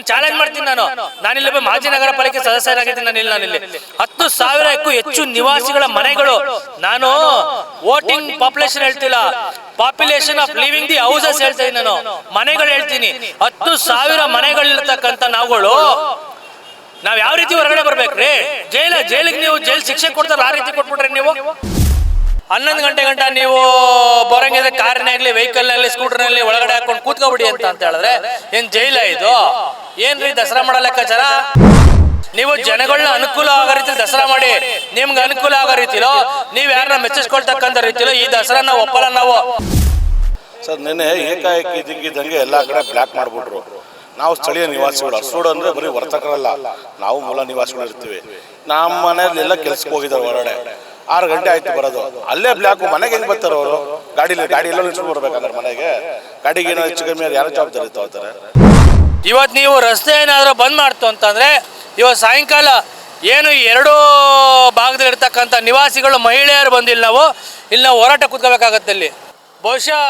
ನಾನು ಚಾಲೆಂಜ್ ಮಾಡ್ತೀನಿ ನಾನು. ನಾನಿಲ್ಲಿ ಮಾಜಿ ನಗರ ಪಾಲಿಕೆ ಸದಸ್ಯರಾಗಿದ್ದೀನಿ, ನಾನು ಇಲ್ಲಿ ನಾನಿಲ್ಲಿ ಹತ್ತು ಸಾವಿರಕ್ಕೂ ಹೆಚ್ಚು ನಿವಾಸಿಗಳ ಮನೆಗಳು ನಾನು ವೋಟಿಂಗ್ ಪಾಪ್ಯುಲೇಷನ್ ಹೇಳ್ತಿಲ್ಲ. Population of living the houses ಹೇಳ್ತಾ ಇದ್ದೀನಿ ನಾನು. ಮನೆಗಳು ಹೇಳ್ತೀನಿ. ಹತ್ತು ಸಾವಿರ ಮನೆಗಳಿರ್ತಕ್ಕಂಥ ನಾವುಗಳು, ನಾವ್ ಯಾವ ರೀತಿ ಹೊರಗಡೆ ಬರ್ಬೇಕ್ರಿ? ಜೈಲ, ಜೈಲಿಗೆ ನೀವು ಜೈಲ್ ಶಿಕ್ಷೆ ಕೊಡ್ತಾರ, ಆ ರೀತಿ ಕೊಟ್ಬಿಟ್ರೆ ನೀವು? ಹನ್ನೊಂದು ಗಂಟೆ ಗಂಟ ನೀವು ಬರಂಗಿದ್ರೆ ಕಾರಿನಾಗ್ಲಿ ಸ್ಕೂಟರ್ನಲ್ಲಿ ಒಳಗಡೆ ಹಾಕೊಂಡು ಕೂತ್ಕೊಬಿಡಿ ಅಂತ ಅಂತ ಹೇಳಿದ್ರೆ ಏನ್ ಜೈಲ ಇದು? ಏನ್ರಿ ದಸರಾ ಮಾಡೋ ಲೆಕ್ಕಾಚಾರ? ನೀವು ಜನಗಳನ್ನ ಅನುಕೂಲ ಆಗೋ ರೀತಿ ದಸರಾ ಮಾಡಿ. ನಿಮ್ಗೆ ಅನುಕೂಲ ಆಗೋ ರೀತಿಲೋ? ನೀವು ಯಾರನ್ನ ಮೆಚ್ಚಿಸ್ಕೊಳ್ತಕ್ಕಂಥ ರೀತಿಲೋ ಈ ದಸರಾನ ಒಪ್ಪಲ್ಲ ನಾವು ಸರ್ ನಿನ್ನೆ ಏಕಾಏಕಿ ಇದ್ದಕ್ಕಿದ್ದಂಗೆ ಎಲ್ಲ ಕಡೆ ಬ್ಲಾಕ್ ಮಾಡಿಬಿಟ್ರು. ನಾವು ಸ್ಥಳೀಯ ನಿವಾಸಿಗಳು. ಅಸೋಡು ಅಂದ್ರೆ ಬರೀ ವರ್ತಕರಲ್ಲ. ನಾವು ಮೂಲ ನಿವಾಸಿಗಳು ಇರ್ತೀವಿ ನಮ್ಮ ಮನೆಯಲ್ಲೆಲ್ಲ ಕೆಲ್ಸಕ್ಕೆ ಹೋಗಿದ್ದಾರೆ ಹೊರಗಡೆ. ಆರು ಗಂಟೆ ಆಯ್ತು ಬರೋದು. ಅಲ್ಲೇ ಬ್ಲಾಕ್ ಮನೆಗೆ ಹೆಂಗ್ ಬರ್ತಾರೆ ಅವರು? ಗಾಡಿಲಿ ಗಾಡಿ ಎಲ್ಲ ನಿಲ್ಸ್ಕೊಂಡು ಬರ್ಬೇಕಂದ್ರೆ ಮನೆಗೆ. ಗಾಡಿಗೆ ಏನೋ ಹೆಚ್ಚು ಕಮ್ಮಿ ಯಾರು ಜವಾಬ್ದಾರಿ ತಗೋತಾರೆ ಇವತ್ತು ನೀವು ರಸ್ತೆ ಏನಾದರೂ ಬಂದ್ ಮಾಡ್ತು ಅಂತಂದ್ರೆ ಇವತ್ತು ಸಾಯಂಕಾಲ ಏನು ಎರಡೂ ಭಾಗದಲ್ಲಿ ಇರ್ತಕ್ಕಂಥ ನಿವಾಸಿಗಳು ಮಹಿಳೆಯರು ಬಂದಿಲ್ಲ ನಾವು. ಇಲ್ಲಿ ನಾವು ಹೋರಾಟ ಕೂತ್ಕೋಬೇಕಾಗತ್ತೆ ಇಲ್ಲಿ. ಬಹುಶಃ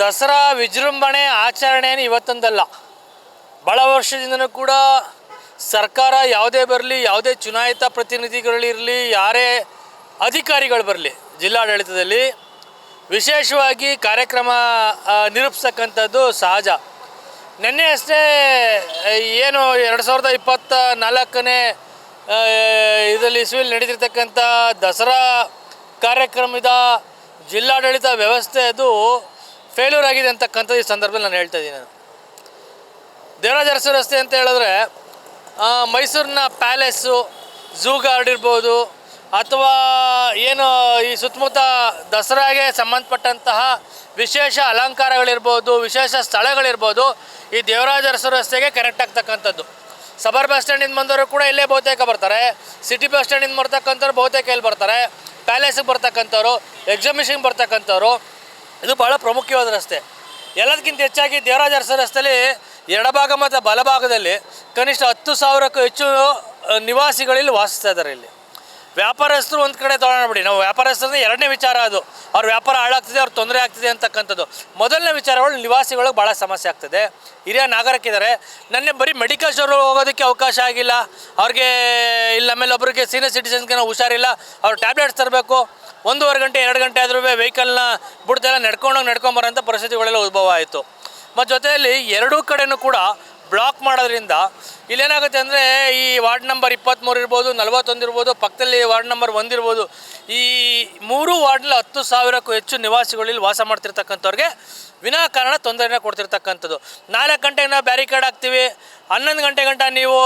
ದಸರಾ ವಿಜೃಂಭಣೆ ಆಚರಣೆ ಏನು ಇವತ್ತೊಂದಲ್ಲ. ಭಾಳ ವರ್ಷದಿಂದನೂ ಕೂಡ ಸರ್ಕಾರ ಯಾವುದೇ ಬರಲಿ ಯಾವುದೇ ಚುನಾಯಿತ ಪ್ರತಿನಿಧಿಗಳಿರಲಿ ಯಾರೇ ಅಧಿಕಾರಿಗಳು ಬರಲಿ, ಜಿಲ್ಲಾಡಳಿತದಲ್ಲಿ ವಿಶೇಷವಾಗಿ ಕಾರ್ಯಕ್ರಮ ನಿರೂಪಿಸ್ತಕ್ಕಂಥದ್ದು ಸಹಜ. ನಿನ್ನೆ ಅಷ್ಟೇ ಏನು ಎರಡು ಸಾವಿರದ ಇಪ್ಪತ್ತ ನಾಲ್ಕನೇ ಇದರಲ್ಲಿ ಇಸ್ವಿಲ್ ನಡೀತಿರ್ತಕ್ಕಂಥ ದಸರಾ ಕಾರ್ಯಕ್ರಮದ ಜಿಲ್ಲಾಡಳಿತ ವ್ಯವಸ್ಥೆ ಅದು ಫೇಲ್ಯೂರ್ ಆಗಿದೆ ಅಂತಕ್ಕಂಥದ್ದು ಈ ಸಂದರ್ಭದಲ್ಲಿ ನಾನು ಹೇಳ್ತಾ ಇದ್ದೀನಿ. ನಾನು ದೇವರಾಜ ರಸ್ತೆ ಅಂತ ಹೇಳಿದ್ರೆ ಮೈಸೂರಿನ ಪ್ಯಾಲೇಸು, ಝೂ ಗಾರ್ಡ್ ಇರ್ಬೋದು ಅಥವಾ ಏನು ಈ ಸುತ್ತಮುತ್ತ ದಸರಾಗೆ ಸಂಬಂಧಪಟ್ಟಂತಹ ವಿಶೇಷ ಅಲಂಕಾರಗಳಿರ್ಬೋದು, ವಿಶೇಷ ಸ್ಥಳಗಳಿರ್ಬೋದು, ಈ ದೇವರಾಜ ಅರಸು ರಸ್ತೆಗೆ ಕನೆಕ್ಟ್ ಆಗ್ತಕ್ಕಂಥದ್ದು ಸಬರ್ ಬಸ್ ಸ್ಟ್ಯಾಂಡಿಂದ ಬಂದವರು ಕೂಡ ಇಲ್ಲೇ ಬಹುತೇಕ ಬರ್ತಾರೆ. ಸಿಟಿ ಬಸ್ ಸ್ಟ್ಯಾಂಡಿಂದ ಬರ್ತಕ್ಕಂಥವ್ರು ಬಹುತೇಕ ಇಲ್ಲಿ ಬರ್ತಾರೆ. ಪ್ಯಾಲೇಸಿಗೆ ಬರ್ತಕ್ಕಂಥವ್ರು ಎಕ್ಸಿಬಿಷನ್ಗೆ ಬರ್ತಕ್ಕಂಥವ್ರು, ಇದು ಭಾಳ ಪ್ರಮುಖವಾದ ರಸ್ತೆ. ಎಲ್ಲದಕ್ಕಿಂತ ಹೆಚ್ಚಾಗಿ ದೇವರಾಜ ಅರಸು ರಸ್ತೆಯಲ್ಲಿ ಎಡಭಾಗ ಮತ್ತು ಬಲಭಾಗದಲ್ಲಿ ಕನಿಷ್ಠ ಹತ್ತು ಸಾವಿರಕ್ಕೂ ಹೆಚ್ಚು ನಿವಾಸಿಗಳು ನಿವಾಸಿಗಳಿಲ್ಲಿ ವಾಸಿಸ್ತಾ ಇದ್ದಾರೆ ಇಲ್ಲಿ. ವ್ಯಾಪಾರಸ್ಥರು ಒಂದು ಕಡೆ ಬಿಡಿ ನಾವು ವ್ಯಾಪಾರಸ್ಥರನ್ನ ಎರಡನೇ ವಿಚಾರ ಅದು. ಅವ್ರ ವ್ಯಾಪಾರ ಹಾಳಾಗ್ತಿದೆ, ಅವ್ರ ತೊಂದರೆ ಆಗ್ತಿದೆ ಅಂತಕ್ಕಂಥದ್ದು. ಮೊದಲನೇ ವಿಚಾರಗಳು ನಿವಾಸಿಗಳಿಗೆ ಭಾಳ ಸಮಸ್ಯೆ ಆಗ್ತದೆ. ಹಿರಿಯ ನಾಗರಿಕಿದ್ದಾರೆ ನನ್ನೆ ಬರೀ ಮೆಡಿಕಲ್ ಸ್ಟೋರ್ ಹೋಗೋದಕ್ಕೆ ಅವಕಾಶ ಆಗಿಲ್ಲ. ಅವ್ರಿಗೆ ಇಲ್ಲ, ಆಮೇಲೆ ಒಬ್ಬರಿಗೆ ಸೀನಿಯರ್ ಸಿಟಿಸನ್ಸ್ಗೆ ನಾವು ಹುಷಾರಿಲ್ಲ. ಅವ್ರು ಟ್ಯಾಬ್ಲೆಟ್ಸ್ ತರಬೇಕು. ಒಂದೂವರೆ ಗಂಟೆ, ಎರಡು ಗಂಟೆ ಆದ್ರೂ ವೆಹಿಕಲ್ನ ಬಿಡ್ದೆಲ್ಲ ನಡ್ಕೊಂಡೋಗಿ ನಡ್ಕೊಂಬರೋಂಥ ಪರಿಸ್ಥಿತಿಗಳೆಲ್ಲ ಉದ್ಭವ ಆಯಿತು. ಮತ್ತು ಜೊತೆಯಲ್ಲಿ ಎರಡೂ ಕಡೆಯೂ ಕೂಡ ಬ್ಲಾಕ್ ಮಾಡೋದ್ರಿಂದ ಇಲ್ಲೇನಾಗುತ್ತೆ ಅಂದರೆ ಈ ವಾರ್ಡ್ ನಂಬರ್ ಇಪ್ಪತ್ತ್ಮೂರು ಇರ್ಬೋದು, ನಲ್ವತ್ತೊಂದು ಇರ್ಬೋದು, ಪಕ್ಕದಲ್ಲಿ ವಾರ್ಡ್ ನಂಬರ್ ಒಂದಿರ್ಬೋದು ಈ ಮೂರು ವಾರ್ಡ್ನಲ್ಲಿ ಹತ್ತು ಸಾವಿರಕ್ಕೂ ಹೆಚ್ಚು ನಿವಾಸಿಗಳಲ್ಲಿ ವಾಸ ಮಾಡ್ತಿರ್ತಕ್ಕಂಥವ್ರಿಗೆ ವಿನಾಕಾರಣ ತೊಂದರೆನ ಕೊಡ್ತಿರ್ತಕ್ಕಂಥದ್ದು. ನಾಲ್ಕು ಗಂಟೆಗೆ ನಾವು ಬ್ಯಾರಿಕೇಡ್ ಹಾಕ್ತೀವಿ, ಹನ್ನೊಂದು ಗಂಟೆ ಗಂಟ ನೀವು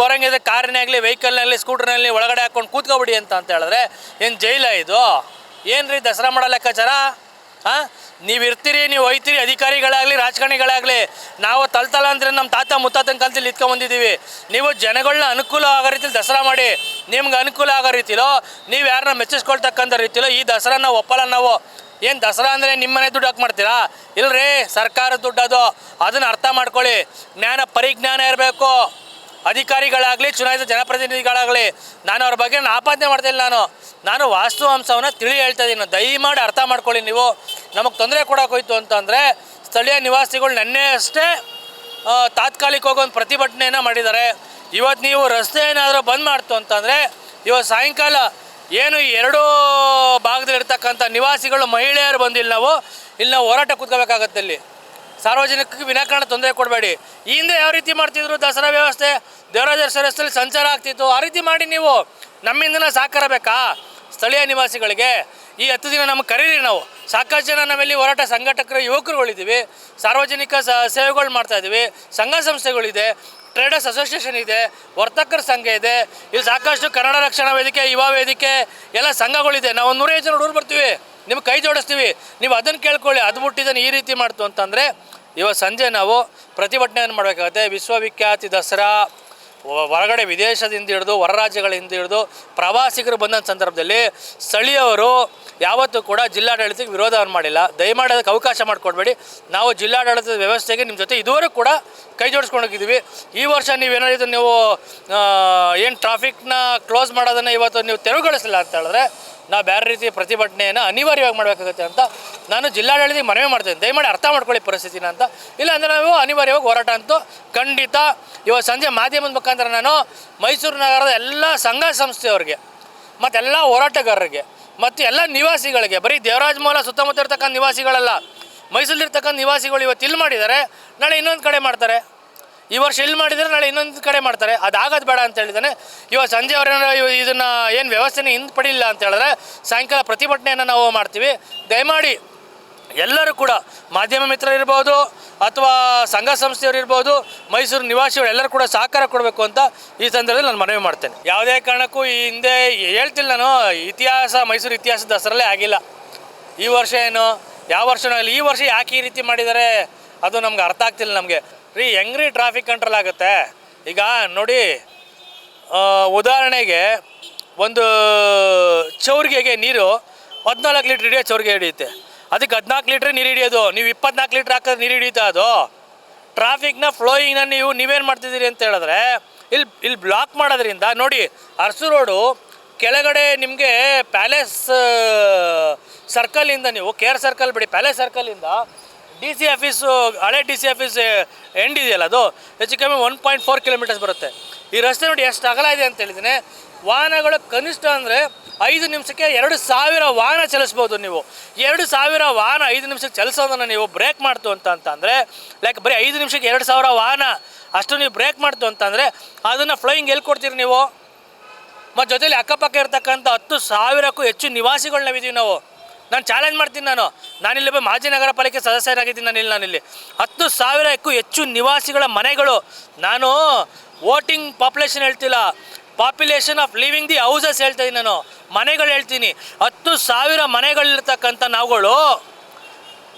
ಬರೋಂಗಿದ್ರೆ ಕಾರಿನಾಗಲಿ ವೆಹಿಕಲ್ನಲ್ಲಿ ಸ್ಕೂಟರ್ನಲ್ಲಿ ಒಳಗಡೆ ಹಾಕ್ಕೊಂಡು ಕೂತ್ಕೊಬಿಡಿ ಅಂತ ಅಂತ ಹೇಳಿದ್ರೆ ಏನು ಜೈಲ ಇದು? ಏನು ರೀ ದಸರಾ ಮಾಡೋ ಲೆಕ್ಕಾಚಾರ? ಹಾಂ? ನೀವು ಇರ್ತೀರಿ, ನೀವು ಒಯ್ತೀರಿ, ಅಧಿಕಾರಿಗಳಾಗಲಿ, ರಾಜಕಾರಣಿಗಳಾಗಲಿ, ನಾವು ತಲ್ತಲ ಅಂದರೆ ನಮ್ಮ ತಾತ ಮುತ್ತಾತನ ಕಾಲದಲ್ಲಿ ಇಟ್ಕೊಂಬಂದಿದ್ದೀವಿ ನೀವು ಜನಗಳನ್ನ ಅನುಕೂಲ ಆಗೋ ರೀತಿಲಿ ದಸರಾ ಮಾಡಿ, ನಿಮ್ಗೆ ಅನುಕೂಲ ಆಗೋ ರೀತಿಲೋ, ನೀವು ಯಾರನ್ನ ಮೆಚ್ಚಿಸ್ಕೊಳ್ತಕ್ಕಂಥ ರೀತಿಲೋ, ಈ ದಸರಾ ನಾವು ಒಪ್ಪಲ್ಲ ನಾವು. ಏನು ದಸರಾ ಅಂದರೆ ನಿಮ್ಮನೆ ದುಡ್ಡು ಹಾಕಿ ಮಾಡ್ತೀರಾ? ಇಲ್ರಿ, ಸರ್ಕಾರದ ದುಡ್ಡು ಅದು. ಅದನ್ನು ಅರ್ಥ ಮಾಡ್ಕೊಳ್ಳಿ. ಜ್ಞಾನ, ಪರಿಜ್ಞಾನ ಇರಬೇಕು. ಅಧಿಕಾರಿಗಳಾಗಲಿ, ಚುನಾಯಿತ ಜನಪ್ರತಿನಿಧಿಗಳಾಗಲಿ, ನಾನು ಅವ್ರ ಬಗ್ಗೆ ಆಪಾದನೆ ಆಪಾದನೆ ಮಾಡ್ತಿಲ್ಲ ನಾನು. ನಾನು ವಾಸ್ತು ಅಂಶವನ್ನು ತಿಳಿ ಹೇಳ್ತಾ ಇದ್ದೀನಿ ದಯಮಾಡಿ ಅರ್ಥ ಮಾಡ್ಕೊಳ್ಳಿ ನೀವು. ನಮಗೆ ತೊಂದರೆ ಕೊಡೋಕೆ ಹೋಯ್ತು ಅಂತಂದರೆ ಸ್ಥಳೀಯ ನಿವಾಸಿಗಳು ನೆನ್ನೆ ಅಷ್ಟೇ ತಾತ್ಕಾಲಿಕ ಹೋಗೋ ಒಂದು ಪ್ರತಿಭಟನೆಯನ್ನು ಮಾಡಿದ್ದಾರೆ. ಇವತ್ತು ನೀವು ರಸ್ತೆ ಏನಾದರೂ ಬಂದ್ ಮಾಡ್ತು ಅಂತಂದರೆ ಇವತ್ತು ಸಾಯಂಕಾಲ ಏನು ಎರಡೂ ಭಾಗದಲ್ಲಿರ್ತಕ್ಕಂಥ ನಿವಾಸಿಗಳು, ಮಹಿಳೆಯರು ಬಂದಿಲ್ಲ ನಾವು, ಇಲ್ಲಿ ನಾವು ಹೋರಾಟ ಕೂತ್ಕೋಬೇಕಾಗತ್ತೆ ಇಲ್ಲಿ. ಸಾರ್ವಜನಿಕರಿಗೆ ವಿನಾಕಾರಣ ತೊಂದರೆ ಕೊಡಬೇಡಿ. ಈ ಹಿಂದೆ ಯಾವ ರೀತಿ ಮಾಡ್ತಿದ್ರು? ದಸರಾ ವ್ಯವಸ್ಥೆ ದೇವರಾಜ ರಸ್ತೆಯಲ್ಲಿ ಸಂಚಾರ ಆಗ್ತಿತ್ತು. ಆ ರೀತಿ ಮಾಡಿ ನೀವು ನಮ್ಮಿಂದನ ಸಹಕಾರ ಬೇಕಾ ಸ್ಥಳೀಯ ನಿವಾಸಿಗಳಿಗೆ. ಈ ಹತ್ತು ದಿನ ನಮಗೆ ಕರೀರಿ ನಾವು. ಸಾಕಷ್ಟು ಜನ ನಾವೆಲ್ಲಿ ಹೋರಾಟ ಸಂಘಟಕರು, ಯುವಕರುಗಳಿದ್ದೀವಿ. ಸಾರ್ವಜನಿಕ ಸ, ಸೇವೆಗಳು ಮಾಡ್ತಾ ಇದ್ದೀವಿ. ಸಂಘ ಸಂಸ್ಥೆಗಳಿದೆ. ಟ್ರೇಡರ್ಸ್ ಅಸೋಸಿಯೇಷನ್ ಇದೆ. ವರ್ತಕರ ಸಂಘ ಇದೆ. ಇಲ್ಲಿ ಸಾಕಷ್ಟು ಕನ್ನಡ ರಕ್ಷಣಾ ವೇದಿಕೆ, ಯುವ ವೇದಿಕೆ, ಎಲ್ಲ ಸಂಘಗಳಿದೆ. ನಾವು ಒಂದು ನೂರೈದು ಜನ ಹುಡುಗರು ಬರ್ತೀವಿ. ನಿಮ್ಗೆ ಕೈ ಜೋಡಿಸ್ತೀವಿ. ನೀವು ಅದನ್ನು ಕೇಳ್ಕೊಳ್ಳಿ. ಅದು ಬಿಟ್ಟು ಈ ರೀತಿ ಮಾಡ್ತು ಅಂತಂದರೆ ಇವತ್ತು ಸಂಜೆ ನಾವು ಪ್ರತಿಭಟನೆಯನ್ನು ಮಾಡಬೇಕಾಗುತ್ತೆ? ವಿಶ್ವವಿಖ್ಯಾತಿ ದಸರಾ ಹೊರಗಡೆ ವಿದೇಶದಿಂದ ಹಿಡಿದು ಹೊರ ರಾಜ್ಯಗಳಿಂದ ಹಿಡಿದು ಪ್ರವಾಸಿಗರು ಬಂದಂಥ ಸಂದರ್ಭದಲ್ಲಿ ಸ್ಥಳೀಯವರು ಯಾವತ್ತೂ ಕೂಡ ಜಿಲ್ಲಾಡಳಿತಕ್ಕೆ ವಿರೋಧವನ್ನು ಮಾಡಿಲ್ಲ. ದಯಮಾಡಿ ಅದಕ್ಕೆ ಅವಕಾಶ ಮಾಡಿಕೊಡ್ಬೇಡಿ. ನಾವು ಜಿಲ್ಲಾಡಳಿತದ ವ್ಯವಸ್ಥೆಗೆ ನಿಮ್ಮ ಜೊತೆ ಇದುವರೆಗೂ ಕೂಡ ಕೈ ಜೋಡಿಸ್ಕೊಂಡೋಗಿದ್ದೀವಿ ಈ ವರ್ಷ ನೀವೇನಾದ್ರು ನೀವು ಏನು ಟ್ರಾಫಿಕ್ನ ಕ್ಲೋಸ್ ಮಾಡೋದನ್ನು ಇವತ್ತು ನೀವು ತೆರವುಗೊಳಿಸಿಲ್ಲ ಅಂತ ಹೇಳಿದ್ರೆ ನಾವು ಬೇರೆ ರೀತಿ ಪ್ರತಿಭಟನೆಯನ್ನು ಅನಿವಾರ್ಯವಾಗಿ ಮಾಡಬೇಕಾಗುತ್ತೆ ಅಂತ ನಾನು ಜಿಲ್ಲಾಡಳಿತ ಮನವಿ ಮಾಡ್ತೇನೆ. ದಯಮಾಡಿ ಅರ್ಥ ಮಾಡ್ಕೊಳ್ಳಿ ಪರಿಸ್ಥಿತಿನ ಅಂತ. ಇಲ್ಲ ಅಂದರೆ ನಾವು ಅನಿವಾರ್ಯವಾಗಿ ಹೋರಾಟ ಅಂತೂ ಖಂಡಿತ ಇವತ್ತು ಸಂಜೆ ಮಾಧ್ಯಮದ ಮುಖಾಂತರ ನಾನು ಮೈಸೂರು ನಗರದ ಎಲ್ಲ ಸಂಘ ಸಂಸ್ಥೆಯವ್ರಿಗೆ ಮತ್ತೆಲ್ಲ ಹೋರಾಟಗಾರರಿಗೆ ಮತ್ತು ಎಲ್ಲ ನಿವಾಸಿಗಳಿಗೆ, ಬರೀ ದೇವರಾಜ್ ಮೂಲ ಸುತ್ತಮುತ್ತ ಇರ್ತಕ್ಕಂಥ ನಿವಾಸಿಗಳಲ್ಲ, ಮೈಸೂರಲ್ಲಿರ್ತಕ್ಕಂಥ ನಿವಾಸಿಗಳು ಇವತ್ತು ಇಲ್ಲಿ ಮಾಡಿದ್ದಾರೆ, ನಾಳೆ ಇನ್ನೊಂದು ಕಡೆ ಮಾಡ್ತಾರೆ. ಈ ವರ್ಷ ಇಲ್ಲಿ ಮಾಡಿದರೆ ನಾಳೆ ಇನ್ನೊಂದು ಕಡೆ ಮಾಡ್ತಾರೆ. ಅದಾಗೋದು ಬೇಡ ಅಂತ ಹೇಳಿದಾನೆ. ಇವತ್ತು ಸಂಜೆ ಅವರೇನ ಇದನ್ನು ಏನು ವ್ಯವಸ್ಥೆನೇ ಹಿಂದೆ ಅಂತ ಹೇಳಿದ್ರೆ ಸಾಯಂಕಾಲ ಪ್ರತಿಭಟನೆಯನ್ನು ನಾವು ಮಾಡ್ತೀವಿ. ದಯಮಾಡಿ ಎಲ್ಲರೂ ಕೂಡ ಮಾಧ್ಯಮ ಮಿತ್ರರಿರ್ಬೋದು ಅಥವಾ ಸಂಘ ಸಂಸ್ಥೆಯವರಿರ್ಬೋದು ಮೈಸೂರು ನಿವಾಸಿಗಳು ಎಲ್ಲರೂ ಕೂಡ ಸಹಕಾರ ಕೊಡಬೇಕು ಅಂತ ಈ ಸಂದರ್ಭದಲ್ಲಿ ನಾನು ಮನವಿ ಮಾಡ್ತೇನೆ. ಯಾವುದೇ ಕಾರಣಕ್ಕೂ ಈ ಹಿಂದೆ ಹೇಳ್ತಿಲ್ಲ ನಾನು, ಇತಿಹಾಸ, ಮೈಸೂರು ಇತಿಹಾಸ ದಸರಲ್ಲೇ ಆಗಿಲ್ಲ. ಈ ವರ್ಷ ಏನು, ಯಾವ ವರ್ಷನೂ ಈ ವರ್ಷ ಯಾಕೆ ಈ ರೀತಿ ಮಾಡಿದ್ದಾರೆ, ಅದು ನಮ್ಗೆ ಅರ್ಥ ಆಗ್ತಿಲ್ಲ ನಮಗೆ. ರೀ, ಹೆಂಗ್ರಿ ಟ್ರಾಫಿಕ್ ಕಂಟ್ರೋಲ್ ಆಗುತ್ತೆ? ಈಗ ನೋಡಿ ಉದಾಹರಣೆಗೆ ಒಂದು ಚೌರಿಗೆಗೆ ನೀರು ಹದಿನಾಲ್ಕು ಲೀಟ್ರ್ ಹಿಡಿಯೋ ಚೌರಿಗೆ ಹಿಡಿಯುತ್ತೆ. ಅದಕ್ಕೆ ಹದಿನಾಲ್ಕು ಲೀಟ್ರ್ ನೀರು ಹಿಡಿಯೋದು. ನೀವು ಇಪ್ಪತ್ನಾಲ್ಕು ಲೀಟ್ರ್ ಹಾಕಿದ್ರೆ ನೀರು ಹಿಡಿಯುತ್ತಾ ಅದು? ಟ್ರಾಫಿಕ್ನ ಫ್ಲೋಯಿಂಗ್ನ ನೀವು ನೀವೇನು ಮಾಡ್ತಿದ್ದೀರಿ ಅಂತ ಹೇಳಿದ್ರೆ, ಇಲ್ಲಿ ಇಲ್ಲಿ ಬ್ಲಾಕ್ ಮಾಡೋದ್ರಿಂದ ನೋಡಿ, ಅರಸು ರೋಡು ಕೆಳಗಡೆ ನಿಮಗೆ ಪ್ಯಾಲೇಸ್ ಸರ್ಕಲಿಂದ ನೀವು ಕೇರ್ ಸರ್ಕಲ್ ಬಿಡಿ ಪ್ಯಾಲೇಸ್ ಸರ್ಕಲಿಂದ ಡಿ ಸಿ ಆಫೀಸು, ಹಳೆ ಡಿ ಸಿ ಆಫೀಸ್ ಎಂಡ್ ಇದೆಯಲ್ಲ ಅದು? ಹೆಚ್ಚು ಕಮ್ಮಿ ಒನ್ ಪಾಯಿಂಟ್ ಫೋರ್ ಕಿಲೋಮೀಟರ್ಸ್ ಬರುತ್ತೆ. ಈ ರಸ್ತೆ ನೋಡಿ ಎಷ್ಟು ಅಗಲ ಇದೆ ಅಂತ ಹೇಳಿದ್ದೀನಿ. ವಾಹನಗಳು ಕನಿಷ್ಠ ಅಂದರೆ ಐದು ನಿಮಿಷಕ್ಕೆ ಎರಡು ಸಾವಿರ ವಾಹನ ಚಲಿಸ್ಬೋದು ನೀವು. ಎರಡು ಸಾವಿರ ವಾಹನ ಐದು ನಿಮಿಷಕ್ಕೆ ಚಲಿಸೋದನ್ನು ನೀವು ಬ್ರೇಕ್ ಮಾಡ್ತು ಅಂತ ಅಂತಂದರೆ ಲೈಕ್ ಬರೀ ಐದು ನಿಮಿಷಕ್ಕೆ ಎರಡು ಸಾವಿರ ವಾಹನ ಅಷ್ಟು ನೀವು ಬ್ರೇಕ್ ಮಾಡ್ತು ಅಂತಂದರೆ ಅದನ್ನು ಫ್ಲೋಯಿಂಗ್ ಎಲ್ಲಿ ಕೊಡ್ತೀರಿ ನೀವು? ಮತ್ತು ಜೊತೆಲಿ ಅಕ್ಕಪಕ್ಕ ಇರ್ತಕ್ಕಂಥ ಹತ್ತು ಸಾವಿರಕ್ಕೂ ಹೆಚ್ಚು ನಿವಾಸಿಗಳು ನಾವಿದ್ದೀವಿ ನಾವು. ನಾನು ಚಾಲೆಂಜ್ ಮಾಡ್ತೀನಿ ನಾನು. ನಾನಿಲ್ಲಿ ಮಾಜಿ ನಗರ ಪಾಲಿಕೆ ಸದಸ್ಯರಾಗಿದ್ದೀನಿ ನಾನು ಇಲ್ಲಿ ನಾನಿಲ್ಲಿ. ಹತ್ತು ಸಾವಿರಕ್ಕೂ ಹೆಚ್ಚು ನಿವಾಸಿಗಳ ಮನೆಗಳು. ನಾನು ವೋಟಿಂಗ್ ಪಾಪ್ಯುಲೇಷನ್ ಹೇಳ್ತಿಲ್ಲ. Population of living the houses ಹೇಳ್ತಾ ಇದ್ದೀನಿ ನಾನು. ಮನೆಗಳು ಹೇಳ್ತೀನಿ. ಹತ್ತು ಸಾವಿರ ಮನೆಗಳಿರ್ತಕ್ಕಂಥ ನಾವುಗಳು,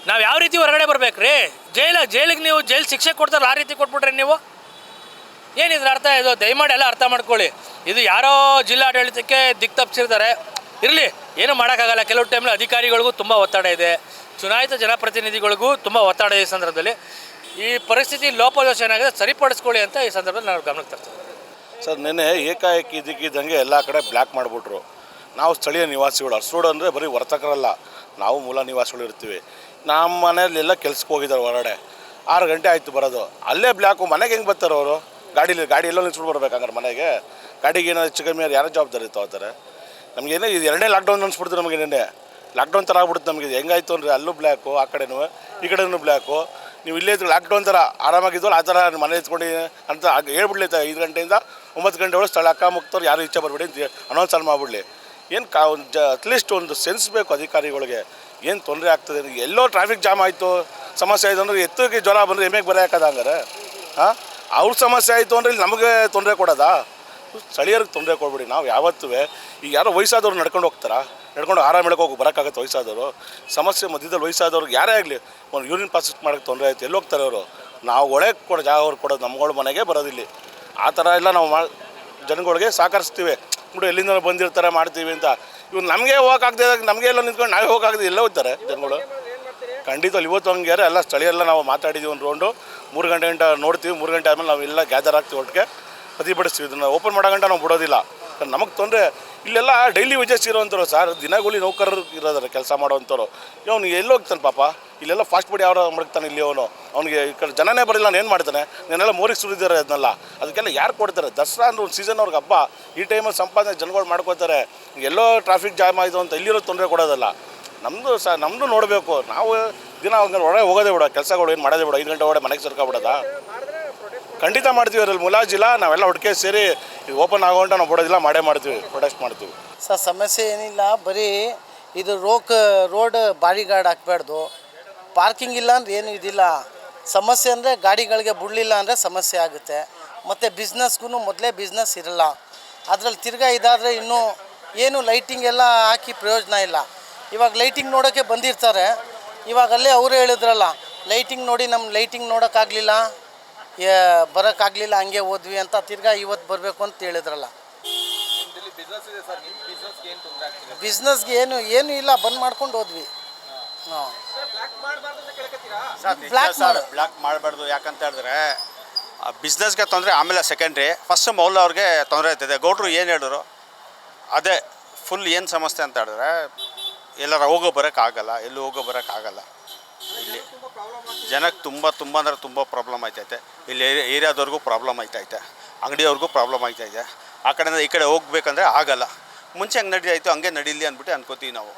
ನಾವು ಯಾವ ರೀತಿ ಹೊರಗಡೆ ಬರ್ಬೇಕ್ರಿ? ಜೈಲ, ಜೈಲಿಗೆ ನೀವು ಜೈಲು ಶಿಕ್ಷೆ ಕೊಡ್ತಾರೆ, ಆ ರೀತಿ ಕೊಟ್ಬಿಟ್ರೆ ನೀವು? ಏನಿದ್ರ ಅರ್ಥ ಇದು? ದಯಮಾಡಿ ಎಲ್ಲ ಅರ್ಥ ಮಾಡ್ಕೊಳ್ಳಿ. ಇದು ಯಾರೋ ಜಿಲ್ಲಾಡಳಿತಕ್ಕೆ ದಿಕ್ ತಪ್ಪಿಸಿರ್ತಾರೆ ಇರಲಿ. ಏನು ಮಾಡೋಕ್ಕಾಗಲ್ಲ. ಕೆಲವು ಟೈಮಲ್ಲಿ ಅಧಿಕಾರಿಗಳಿಗೂ ತುಂಬ ಒತ್ತಡ ಇದೆ. ಚುನಾಯಿತ ಜನಪ್ರತಿನಿಧಿಗಳಿಗೂ ತುಂಬ ಒತ್ತಡ ಇದೆ ಈ ಸಂದರ್ಭದಲ್ಲಿ. ಈ ಪರಿಸ್ಥಿತಿ ಲೋಪದೋಷ ಏನಾಗಿದೆ ಸರಿಪಡಿಸ್ಕೊಳ್ಳಿ ಅಂತ ಈ ಸಂದರ್ಭದಲ್ಲಿ ನಾವು ಗಮನಕ್ಕೆ ತರ್ತೀವಿ. ಸರ್, ನಿನ್ನೆ ಏಕಾಏಕಿ ಇದಕ್ಕಿದ್ದಂಗೆ ಎಲ್ಲ ಕಡೆ ಬ್ಲ್ಯಾಕ್ ಮಾಡಿಬಿಟ್ರು. ನಾವು ಸ್ಥಳೀಯ ನಿವಾಸಿಗಳು ಅರ್ಸೋಡು ಅಂದರೆ ಬರೀ ವರ್ತಕರಲ್ಲ. ನಾವು ಮೂಲ ನಿವಾಸಿಗಳು ಇರ್ತೀವಿ. ನಮ್ಮ ಮನೆಯಲ್ಲೆಲ್ಲ ಕೆಲ್ಸಕ್ಕೆ ಹೋಗಿದ್ದಾರೆ ಹೊರಗಡೆ. ಆರು ಗಂಟೆ ಆಯಿತು ಬರೋದು. ಅಲ್ಲೇ ಬ್ಲ್ಯಾಕು ಮನೆಗೆ ಹೆಂಗೆ ಬರ್ತಾರೆ ಅವರು? ಗಾಡೀಲಿ, ಗಾಡಿ ಎಲ್ಲೋ ನಿಲ್ಸ್ಬಿಟ್ಟು ಬರ್ಬೇಕಂದ್ರೆ ಮನೆಗೆ? ಗಾಡಿಗೆ ಏನಾದ್ರು ಹೆಚ್ಚು ಕಮ್ಮಿ ಯಾರು ಜವಾಬ್ದಾರಿ ತಗೋತಾರೆ? ನಮಗೇನೋ ಇದು ಎರಡನೇ ಲಾಕ್ಡೌನ್ ಅನ್ಸ್ಬಿಡ್ತು ನಮಗೆ ನಿನ್ನೆ. ಲಾಕ್ಡೌನ್ ಥರ ಆಗ್ಬಿಡುತ್ತೆ ನಮಗೆ. ಹೆಂಗಾಯ್ತು ಅಂದರೆ ಅಲ್ಲೂ ಬ್ಲ್ಯಾಕು ಆ ಕಡೆನೂ, ಈ ಕಡೆನೂ ಬ್ಲ್ಯಾಕು ನೀವು ಇಲ್ಲೇ ಇದ್ರೆ ಲಾಕ್ಡೌನ್ ಥರ ಆರಾಮಾಗಿದ್ವಲ್ಲ ಆ ಥರ ಮನೆ ಇತ್ಕೊಂಡು ಅಂತ ಹೇಳ್ಬಿಡ್ಲಿ ಐದು ಗಂಟೆಯಿಂದ ಒಂಬತ್ತು ಗಂಟೆ ಒಳಗೆ ಸ್ಥಳ ಅಕ್ಕ ಮುಕ್ತವ್ರು ಯಾರು ಇಚ್ಛೆ ಬರಬೇಡಿ ಅಂತ ಅನೌನ್ಸ್ ಮಾಡ್ಬಿಡ್ಲಿ. ಏನು ಕಾ ಒಂದು ಜ ಅಟ್ಲೀಸ್ಟ್ ಒಂದು ಸೆನ್ಸ್ ಬೇಕು ಅಧಿಕಾರಿಗಳಿಗೆ. ಏನು ತೊಂದರೆ ಆಗ್ತದೆ ಎಲ್ಲೋ ಟ್ರಾಫಿಕ್ ಜಾಮ್ ಆಯಿತು, ಸಮಸ್ಯೆ ಆಯಿತು ಅಂದರೆ ಎತ್ತಕ್ಕೆ ಜ್ವರ ಬಂದರೆ ಎಮ್ಮೆಗೆ ಬರೀ ಹಾಕೋದ ಹಂಗಾರೆ? ಹಾಂ? ಅವ್ರ ಸಮಸ್ಯೆ ಆಯಿತು ಅಂದರೆ ಇಲ್ಲಿ ನಮಗೆ ತೊಂದರೆ ಕೊಡೋದಾ? ಸ್ಥಳೀಯರಿಗೆ ತೊಂದರೆ ಕೊಡ್ಬೇಡಿ. ನಾವು ಯಾವತ್ತೂ ಈಗ ಯಾರೋ ವಯಸ್ಸಾದವ್ರು ನಡ್ಕೊಂಡು ಹೋಗ್ತಾರಾ? ನಡ್ಕೊಂಡು ಆರಾಮ ಹೇಳಕ್ಕೆ ಹೋಗಿ, ಬರೋಕ್ಕಾಗತ್ತೆ ವಯಸ್ಸಾದವರು. ಸಮಸ್ಯೆ ಮಧ್ಯದಲ್ಲಿ ವಯಸ್ಸಾದವ್ರಿಗೆ ಯಾರೇ ಆಗಲಿ, ಒಂದು ಯೂರಿನ್ ಪಾಸ್ ಮಾಡೋಕ್ಕೆ ತೊಂದರೆ ಆಯಿತು, ಎಲ್ಲಿ ಹೋಗ್ತಾರೆ ಅವರು? ನಾವು ಒಳಗೆ ಕೊಡೋ, ಜಾಗ ಅವ್ರು ಕೊಡೋದು ನಮ್ಗಳ ಮನೆಗೆ ಬರೋದಿಲ್ಲಿ. ಆ ಥರ ಎಲ್ಲ ನಾವು ಮಾ, ಜನಗಳಿಗೆ ಸಹಕರಿಸ್ತೀವಿ. ಬಿಡು ಎಲ್ಲಿಂದ ಬಂದಿರ್ತಾರೆ, ಮಾಡ್ತೀವಿ ಅಂತ. ಇವ್ರು ನಮಗೆ ಹೋಗೋಕ್ಕಾಗದೆ ನಮಗೆ ಎಲ್ಲ ನಿಂತ್ಕೊಂಡು ನಾವೇ ಹೋಗೋಕ್ಕಾಗದೆ ಎಲ್ಲ ಹೋಗ್ತಾರೆ ಜನಗಳು. ಖಂಡಿತ ಇವತ್ತು ಹಂಗೆ ಎಲ್ಲ ಸ್ಥಳೀಯರೆಲ್ಲ ನಾವು ಮಾತಾಡಿದ್ದೀವಿ ಒಂದು ರೌಂಡು ಮೂರು ಗಂಟೆ ಗಂಟೆ ನೋಡ್ತೀವಿ. ಮೂರು ಗಂಟೆ ಆದಮೇಲೆ ನಾವು ಎಲ್ಲ ಗ್ಯಾದರ್ ಆಗ್ತೀವಿ ಒಟ್ಟಿಗೆ. ಪ್ರತಿಭಟಿಸ್ತೀವಿ ಇದನ್ನು ಓಪನ್ ಮಾಡೋ ಗಂಟ ನಾವು ಬಿಡೋದಿಲ್ಲ. ನಮಗೆ ತೊಂದರೆ, ಇಲ್ಲೆಲ್ಲ ಡೈಲಿ ವೇಜಸ್ ಇರೋವಂಥವ್ರು, ಸರ್ ದಿನಗೂಲಿ ನೌಕರರು ಇರೋದಾರೆ, ಕೆಲಸ ಮಾಡೋವಂಥವ್ರು. ಅವ್ನು ಎಲ್ಲಿ ಹೋಗ್ತಾನೆ ಪಾಪ? ಇಲ್ಲೆಲ್ಲ ಫಾಸ್ಟ್ ಫುಡ್ ಯಾವ ಮಡಗ್ತಾನೆ ಇಲ್ಲಿ ಅವನು. ಅವ್ನಿಗೆ ಈ ಕಡೆ ಜನನೇ ಬರಲಿಲ್ಲ, ನಾನು ಏನು ಮಾಡ್ತಾನೆ? ನಾನೆಲ್ಲ ಮೋರಿಗೆ ಸುರಿದಿದ್ದಾರೆ ಅದನ್ನೆಲ್ಲ ಅದಕ್ಕೆಲ್ಲ ಯಾರು ಕೊಡ್ತಾರೆ? ದಸರಾ ಅಂದ್ರೆ ಒಂದು ಸೀಸನ್ ಅವ್ರಿಗೆ ಹಬ್ಬ. ಈ ಟೈಮಲ್ಲಿ ಸಂಪಾದನೆ ಜನಗಳು ಮಾಡ್ಕೋತಾರೆ ಎಲ್ಲೋ ಟ್ರಾಫಿಕ್ ಜಾಮ್ ಆಯಿತು ಅಂತ ಇಲ್ಲಿರೋ ತೊಂದರೆ ಕೊಡೋದಲ್ಲ. ನಮ್ಮದು ಸ ನಮ್ಮದು ನೋಡಬೇಕು. ನಾವು ದಿನ ಹಂಗಾರೆ ಒಳಗೆ ಹೋಗೋದೇ ಬಿಡ, ಕೆಲಸಗಳು ಏನು ಮಾಡೋದೇ ಬಿಡ, ಐದು ಗಂಟೆ ಒಳಗೆ ಮನೆಗೆ ಸೇರ್ಕೊಬಿಡೋದಾ? ಖಂಡಿತ ಮಾಡ್ತೀವಿ ಅದ್ರಲ್ಲಿ ಮುಲಾಜಿಲ್ಲ, ನಾವೆಲ್ಲ ಒಟ್ಟಿಗೆ ಸೇರಿ ಓಪನ್ ಆಗೋಂಟ ನಾವು ಬಿಡೋದಿಲ್ಲ ಮಾಡೇ ಮಾಡ್ತೀವಿ ಪ್ರೊಟೆಸ್ಟ್ ಮಾಡ್ತೀವಿ. ಸರ್, ಸಮಸ್ಯೆ ಏನಿಲ್ಲ, ಬರೀ ಇದು ರೋಕ್, ರೋಡ್ ಬಾಡಿ ಗಾರ್ಡ್ ಹಾಕ್ಬಾರ್ದು. ಪಾರ್ಕಿಂಗ್ ಇಲ್ಲ ಅಂದ್ರೆ ಏನು ಇದಿಲ್ಲ. ಸಮಸ್ಯೆ ಅಂದರೆ ಗಾಡಿಗಳಿಗೆ ಬಿಡಲಿಲ್ಲ ಅಂದರೆ ಸಮಸ್ಯೆ ಆಗುತ್ತೆ. ಮತ್ತು ಬಿಸ್ನೆಸ್ಗೂ ಮೊದಲೇ ಬಿಸ್ನೆಸ್ ಇರಲ್ಲ. ಅದರಲ್ಲಿ ತಿರ್ಗಾ ಇದಾದರೆ ಇನ್ನೂ ಏನು ಲೈಟಿಂಗ್ ಎಲ್ಲ ಹಾಕಿ ಪ್ರಯೋಜನ ಇಲ್ಲ. ಇವಾಗ ಲೈಟಿಂಗ್ ನೋಡೋಕ್ಕೆ ಬಂದಿರ್ತಾರೆ. ಇವಾಗಲ್ಲೇ ಅವರು ಹೇಳಿದ್ರಲ್ಲ ಲೈಟಿಂಗ್ ನೋಡಿ ನಮ್ಮ ಲೈಟಿಂಗ್ ನೋಡೋಕ್ಕಾಗಲಿಲ್ಲ ಬರೋಕ್ಕಾಗಲಿಲ್ಲ ಹಂಗೆ ಹೋದ್ವಿ ಅಂತ ತಿರ್ಗಾ ಇವತ್ತು ಬರಬೇಕು ಅಂತ ಹೇಳಿದ್ರಲ್ಲ. ಬಿಸ್ನೆಸ್ಗೆ ಏನು ಏನು ಇಲ್ಲ ಬಂದ್ ಮಾಡ್ಕೊಂಡು ಹೋದ್ವಿ. ಹಾಂ ಬ್ಲ್ಯಾಕ್ ಸರ್ ಬ್ಲಾಕ್ ಮಾಡಬಾರ್ದು ಯಾಕಂತ ಹೇಳಿದ್ರೆ ಬಿಸ್ನೆಸ್ಗೆ ತೊಂದರೆ ಆಮೇಲೆ ಸೆಕೆಂಡ್ರಿ ಫಸ್ಟ್ ಮೌಲ್ ಅವ್ರಿಗೆ ತೊಂದರೆ ಆಗ್ತಿದೆ. ಗೌಡ್ರು ಏನು ಹೇಳಿದ್ರು? ಅದೇ ಫುಲ್ ಏನು ಸಮಸ್ಯೆ ಅಂತ ಹೇಳಿದ್ರೆ ಎಲ್ಲರ ಹೋಗೋ ಬರೋಕ್ಕಾಗಲ್ಲ ಎಲ್ಲೂ ಹೋಗೋ ಬರೋಕ್ಕಾಗಲ್ಲ ಇಲ್ಲಿ ಜನಕ್ಕೆ ತುಂಬ ತುಂಬ ಅಂದರೆ ತುಂಬ ಪ್ರಾಬ್ಲಮ್ ಆಯ್ತೈತೆ. ಇಲ್ಲಿ ಏರಿಯಾದವ್ರಿಗೂ ಪ್ರಾಬ್ಲಮ್ ಆಯ್ತೈತೆ. ಅಂಗಡಿಯವ್ರಿಗೂ ಪ್ರಾಬ್ಲಮ್ ಆಯ್ತೈತೆ. ಆ ಕಡೆಯಿಂದ ಈ ಕಡೆ ಹೋಗ್ಬೇಕಂದ್ರೆ ಆಗಲ್ಲ. ಮುಂಚೆ ಹಂಗೆ ನಡೀತಾಯಿತ್ತು ಹಂಗೆ ನಡೀಲಿ ಅಂದ್ಬಿಟ್ಟು ಅನ್ಕೋತೀವಿ ನಾವು.